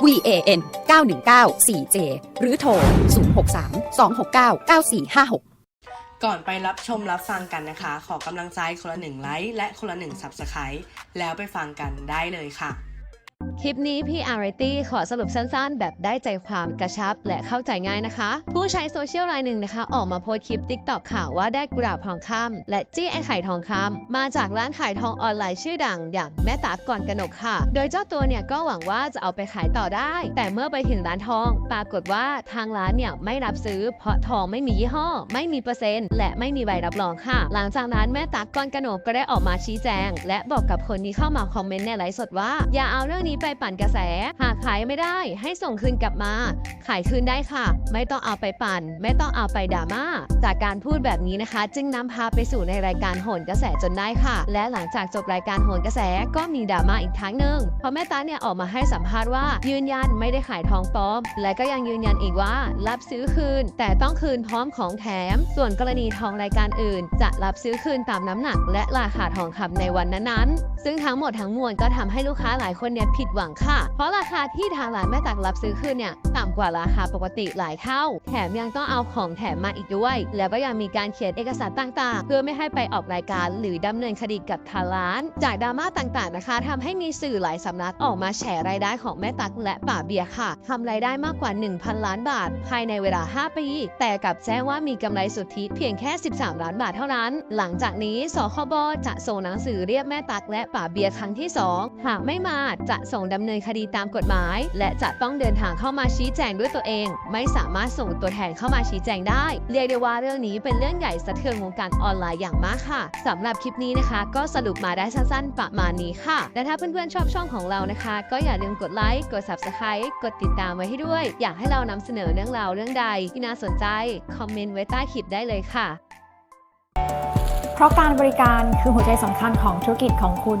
van 919 4j หรือโทร 063 269 9456ก่อนไปรับชมรับฟังกันนะคะ ขอกำลังใจคนละหนึ่งไลค์และคนละหนึ่งสับสไครต์แล้วไปฟังกันได้เลยค่ะ คลิปนี้พี่อาริตี้ขอสรุปสั้นๆ แบบได้ใจความกระชับและเข้าใจง่ายนะคะ ผู้ใช้โซเชียลรายหนึ่งนะคะ ออกมาโพสคลิปติ๊กตอกข่าวว่าได้กุหลาบทองคำและจี้ไอไข่ทองคำมาจากร้านขายทองออนไลน์ชื่อดัง อย่างแม่ตากก่อนกนกค่ะ โดยเจ้าตัวเนี่ยก็หวังว่าจะเอาไปขายต่อได้ แต่เมื่อไปถึงร้านทอง ปรากฏว่าทางร้านเนี่ยไม่รับซื้อ เพราะทองไม่มียี่ห้อ ไม่มีเปอร์เซ็นต์ และไม่มีใบรับรองค่ะ หลังจากนั้นแม่ตักก่อนกนกก็ได้ออกมาชี้แจง และบอกกับคนที่เข้ามาคอมเมนต์ในไลฟ์สดว่า อย่าเอาเรื่องนี้ไปไปปั่นกระแส หากขายไม่ได้ให้ส่งคืนกลับมา ขายคืนได้ค่ะ ไม่ต้องเอาไปปั่น ไม่ต้องเอาไปดราม่าจากการพูดแบบนี้นะคะ จึงนำพาไปสู่ในรายการโหนกระแสจนได้ค่ะ และหลังจากจบรายการโหนกระแสก็มีดราม่าอีกครั้งหนึ่งเพราะแม่ตาเนี่ยออกมาให้สัมภาษณ์ว่า ยืนยันไม่ได้ขายทองปลอม และก็ยังยืนยันอีกว่า รับซื้อคืน แต่ต้องคืนพร้อมของแถม ส่วนกรณีทองรายการอื่น จะรับซื้อคืนตามน้ำหนัก และราคาทองคำในวันนั้นๆซึ่งทั้งหมดทั้งมวลก็ทำให้ลูกค้าหลายคนเนี่ยผิดหวังค่ะ เพราะราคาที่ทางร้านแม่ตักรับซื้อคืนเนี่ยต่ำกว่าราคาปกติหลายเท่า แถมยังต้องเอาของแถมมาอีกด้วย แล้วก็ยังมีการเขียนเอกสารต่างๆ เพื่อไม่ให้ไปออกรายการหรือดำเนินคดีกับทางร้าน จากดราม่าต่างๆนะคะทำให้มีสื่อหลายสำนักออกมาแฉรายได้ของแม่ตักและป่าเบียร์ค่ะทำรายได้มากกว่า 1,000 ล้านบาท ภายในเวลา 5 ปี แต่กลับแจ้งว่ามีกำไรสุทธิเพียงแค่ 13 ล้านบาทเท่านั้น หลังจากนี้สคบจะส่งหนังสือเรียกแม่ตักและป่าเบียร์ครั้งที่ 2 หากไม่มาจะส่งดำเนินคดีตามกฎหมาย และจะต้องเดินทางเข้ามาชี้แจงด้วยตัวเอง ไม่สามารถส่งตัวแทนเข้ามาชี้แจงได้ เรียกได้ว่าเรื่องนี้เป็นเรื่องใหญ่สะเทือนวงการออนไลน์อย่างมากค่ะสำหรับคลิปนี้นะคะ ก็สรุปมาได้สั้นๆประมาณนี้ค่ะและถ้าเพื่อนๆชอบช่องของเรานะคะ ก็อย่าลืมกดไลค์กด subscribe กดติดตามไว้ให้ด้วย อยากให้เรานำเสนอเรื่องราวเรื่องใดที่น่าสนใจคอมเมนต์ไว้ใต้คลิปได้เลยค่ะ เพราะการบริการคือหัวใจสำคัญของธุรกิจของคุณ